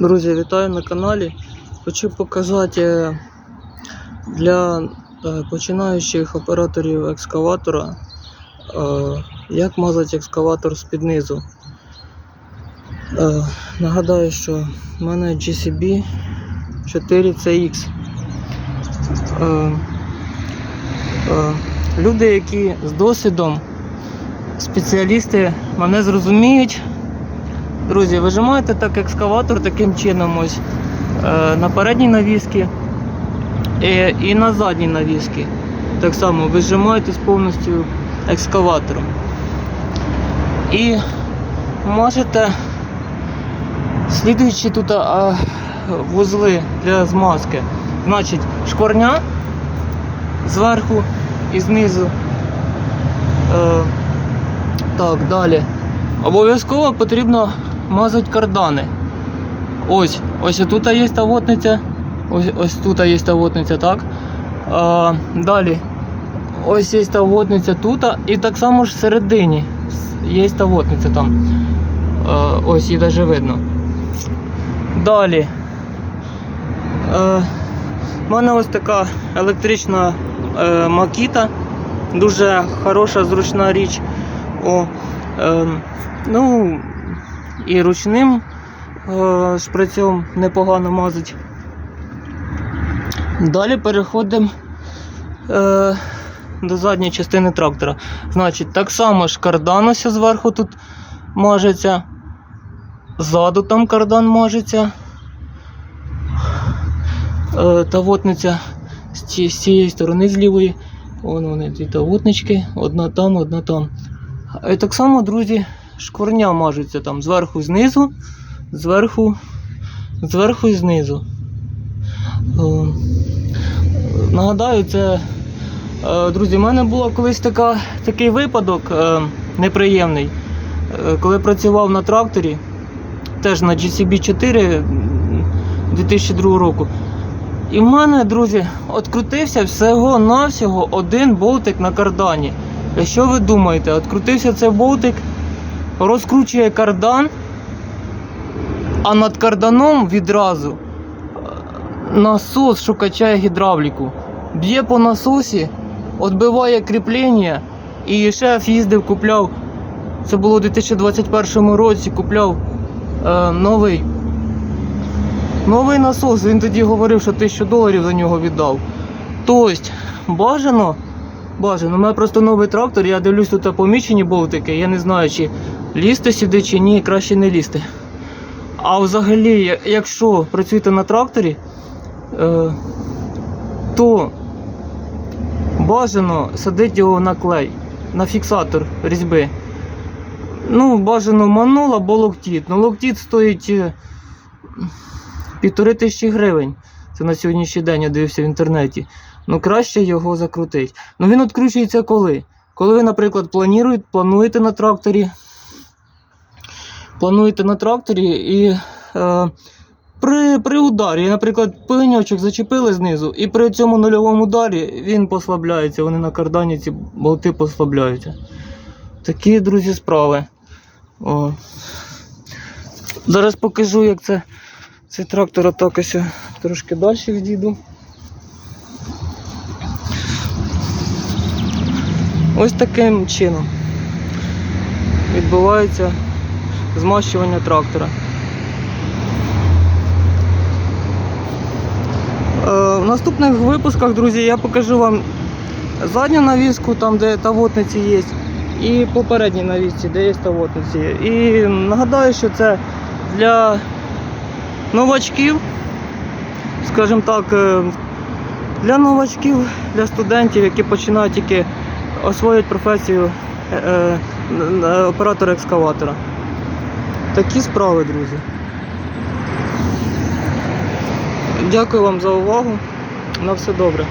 Друзі, вітаю на каналі. Хочу показати е, для е, починаючих операторів екскаватора, е, як мазати екскаватор з-під низу. Нагадаю, що в мене GCB 4CX. Е, е, Люди, які з досвідом, спеціалісти мене зрозуміють. Друзі, вижимаєте так екскаватор таким чином ось е, на передній навіски і, на задній навіски. Так само вижимаєте з повністю екскаватором. І можете, слідуючи тут вузли для змазки, значить шкорня зверху і знизу. Е, так, далі. Обов'язково потрібно мазати кардани. Ось, ось тут є тавотниця. Ось, ось тут є тавотниця, так? А, далі. Ось є тавотниця тут, і так само ж всередині є тавотниця там. А, ось її навіть видно. Далі. У мене ось така електрична е, макіта. Дуже хороша, зручна річ. О, е, ну, і ручним е, шприцем непогано мазать. Далі переходимо е, до задньої частини трактора. Значить, так само ж кардан ось зверху тут мажеться. Ззаду там кардан мажеться. Е, тавотниця з, ці, з цієї сторони з лівої. Вон вони ці тавотнички, одна там, одна там. І так само, друзі, шкварня мажеться там зверху знизу, зверху, зверху і знизу. Е, Нагадаю, це, е, друзі, в мене був колись така, такий випадок е, неприємний, коли працював на тракторі, теж на GCB 4 2002 року. І в мене, друзі, відкрутився всього-навсього один болтик на кардані. Що ви думаєте? Відкрутився цей болтик, розкручує кардан, а над карданом відразу е, насос, що качає гідравліку. Б'є по насосі, відбиває кріплення. І шеф їздив, купляв. Це було у 2021 році, купляв е, новий. Новий насос, він тоді говорив, що 1000 доларів за нього віддав. Тобто, бажано, бажано, у мене просто новий трактор, я дивлюсь тут помічені болтики, я не знаю, чи лізти сюди, чи ні, краще не лізти. А взагалі, якщо працюєте на тракторі, е, то бажано садити його на клей, на фіксатор різьби. Ну, бажано манул або локтіт. Ну, локтіт стоїть е, півтори тисячі гривень. Це на сьогоднішній день я дивився в інтернеті. Ну, краще його закрутити. Ну він відкручується коли? Коли ви, наприклад, плануєте на тракторі. Плануєте на тракторі і е, при, при ударі, наприклад, пилиньочок зачепили знизу, і при цьому нульовому ударі він послабляється, вони на кардані ці болти послабляються. Такі, друзі, справи. О. Зараз покажу, як це цей трактор отак ось трошки далі відійду. Ось таким чином відбувається змащування трактора. Е, в наступних випусках, друзі, я покажу вам задню навіску, там де тавотниці є, і попередній навісці, де є тавотниці. І нагадаю, що це для новачків, скажімо так, е, для новачків, для студентів, які починають тільки освоюють професію е, оператора екскаватора. Такі справи, друзі. Дякую вам за увагу. На все добре.